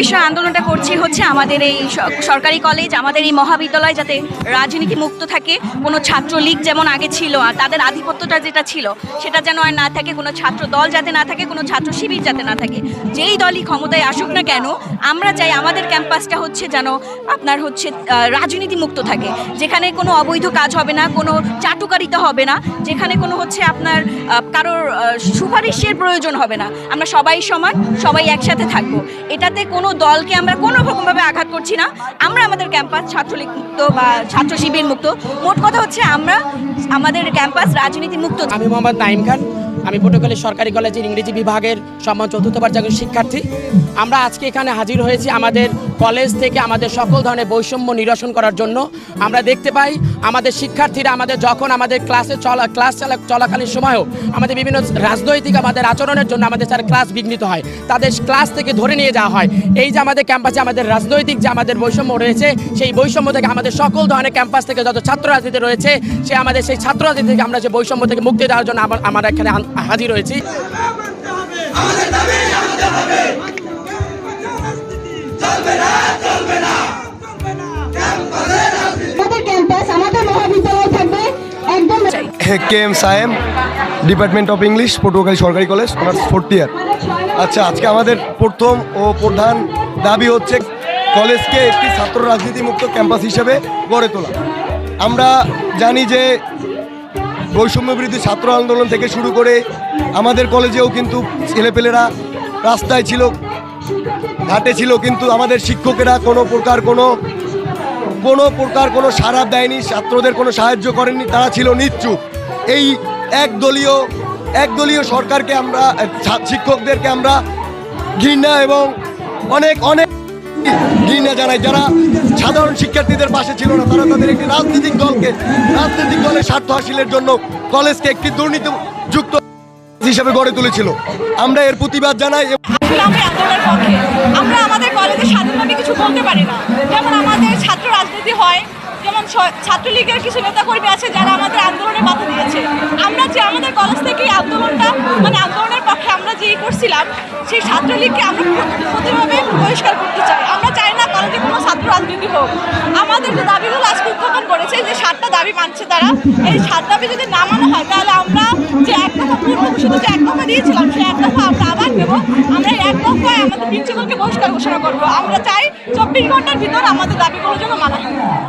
বিষয়ে আন্দোলনটা করছি হচ্ছে আমাদের এই সরকারি কলেজ আমাদের এই মহাবিদ্যালয় যাতে রাজনীতি মুক্ত থাকে, কোনো ছাত্রলীগ যেমন আগে ছিল আর তাদের আধিপত্যটা যেটা ছিল, সেটা যেন আর না থাকে, কোনো ছাত্র দল যাতে না থাকে, কোনো ছাত্র শিবির যাতে না থাকে। যেই দলই ক্ষমতায় আসুক না কেন, আমরা চাই আমাদের ক্যাম্পাসটা হচ্ছে যেন আপনার হচ্ছে রাজনীতি মুক্ত থাকে। যেখানে কোনো অবৈধ কাজ হবে না, কোনো চাটুকারিতা হবে না, যেখানে কোনো হচ্ছে আপনার কারোর সুপারিশের প্রয়োজন হবে না। আমরা সবাই সমান, সবাই একসাথে থাকব। এটাতে কোনো দলকে আমরা কোনো রকমভাবে আঘাত করছি না। আমরা আমাদের ক্যাম্পাস ছাত্রলীগ মুক্ত বা ছাত্র শিবির মুক্ত মোট কথা হচ্ছে আমরা আমাদের ক্যাম্পাস রাজনীতি মুক্ত আমি মোহাম্মদ নাইম খান আমি পটুয়াখালী সরকারি কলেজের ইংরেজি বিভাগের সম্মান চতুর্থ পর্যায়ের শিক্ষার্থী। আমরা আজকে এখানে হাজির হয়েছি আমাদের কলেজ থেকে আমাদের সকল ধরনের বৈষম্য নিরসন করার জন্য। আমরা দেখতে পাই আমাদের শিক্ষার্থীরা আমাদের যখন আমাদের ক্লাসে চলা, ক্লাস চলা, চলাকালীন সময়ও আমাদের বিভিন্ন রাজনৈতিক আমাদের আচরণের জন্য আমাদের স্যার ক্লাস বিঘ্নিত হয়। তাদের ক্লাস থেকে ধরে নিয়ে যাওয়া হয়। এই যে আমাদের ক্যাম্পাসে আমাদের রাজনৈতিক যে আমাদের বৈষম্য রয়েছে, সেই বৈষম্য থেকে আমাদের সকল ধরনের ক্যাম্পাস থেকে যত ছাত্র রাজনীতি রয়েছে, সে আমাদের সেই ছাত্র রাজনীতি থেকে আমরা যে বৈষম্য থেকে মুক্তি দেওয়ার জন্য আমার আমরা এখানে হাজির হয়েছি আমাদের ক্যাম্পাস আমাদের মহাবিদ্যালয় থাকবে। একদম চাই K M Sayem department of English Patuakhali সরকারি কলেজ অনার্স ফোর্থ ইয়ার আচ্ছা আজকে আমাদের প্রথম ও প্রধান দাবি হচ্ছে কলেজকে একটি ছাত্র রাজনীতি মুক্ত ক্যাম্পাস হিসেবে গড়ে তোলা। আমরা জানি যে বৈষম্য বিরোধী ছাত্র আন্দোলন থেকে শুরু করে আমাদের কলেজেও কিন্তু ছেলেপেলেরা রাস্তায় ছিল, ঘাটে ছিল, কিন্তু আমাদের শিক্ষকেরা কোনো প্রকার কোনো কোনো প্রকার কোনো সাড়া দেয়নি, ছাত্রদের কোনো সাহায্য করেনি তারা ছিল নিশ্চুপ এই একদলীয় একদলীয় সরকারকে আমরা শিক্ষকদেরকে আমরা ঘৃণা এবং অনেক অনেক ঘৃণা জানাই যারা সাধারণ শিক্ষার্থীদের পাশে ছিল না, তারা তাদের একটি রাজনৈতিক দলকে, রাজনৈতিক দলের স্বার্থ হাসিলের জন্য কলেজকে একটি দুর্নীতিযুক্ত হিসেবে গড়ে তুলেছিল। আমরা এর প্রতিবাদ জানাই আমরা আমাদের কলেজে স্বাধীনভাবে কিছু বলতে পারি না। যেমন আমাদের ছাত্র রাজনীতি হয়, যেমন ছাত্রলীগের কিছু নেতাকর্মী আছে যারা আমাদের আন্দোলনে বাধা দিয়েছে। আমরা যে আমাদের কলেজ থেকে আন্দোলনটা মানে আন্দোলনের পক্ষে আমরা যেই করছিলাম, সেই ছাত্রলীগকে আমরা প্র- প্রতিভাবে বহিষ্কার করতে চাই। আমরা চাই না কলেজে কোনো ছাত্র রাজনীতি হোক। আমাদের যে দাবিগুলো আজকে উত্থাপন করেছে, যে সাতটা দাবি মানছে তারা, এই সাত দাবি যদি না মানা হয়, তাহলে আমরা যে এক দফা পূর্ব ঘোষিত যে এক দফা দিয়েছিলাম, সেই এক দফা আমরা আবার নেব আমরা এক দফায় আমাদের প্রিন্সিপালকে বহিষ্কার ঘোষণা করব। আমরা চাই চব্বিশ ঘণ্টার ভিতর আমাদের দাবিগুলো যেন মানা হয়।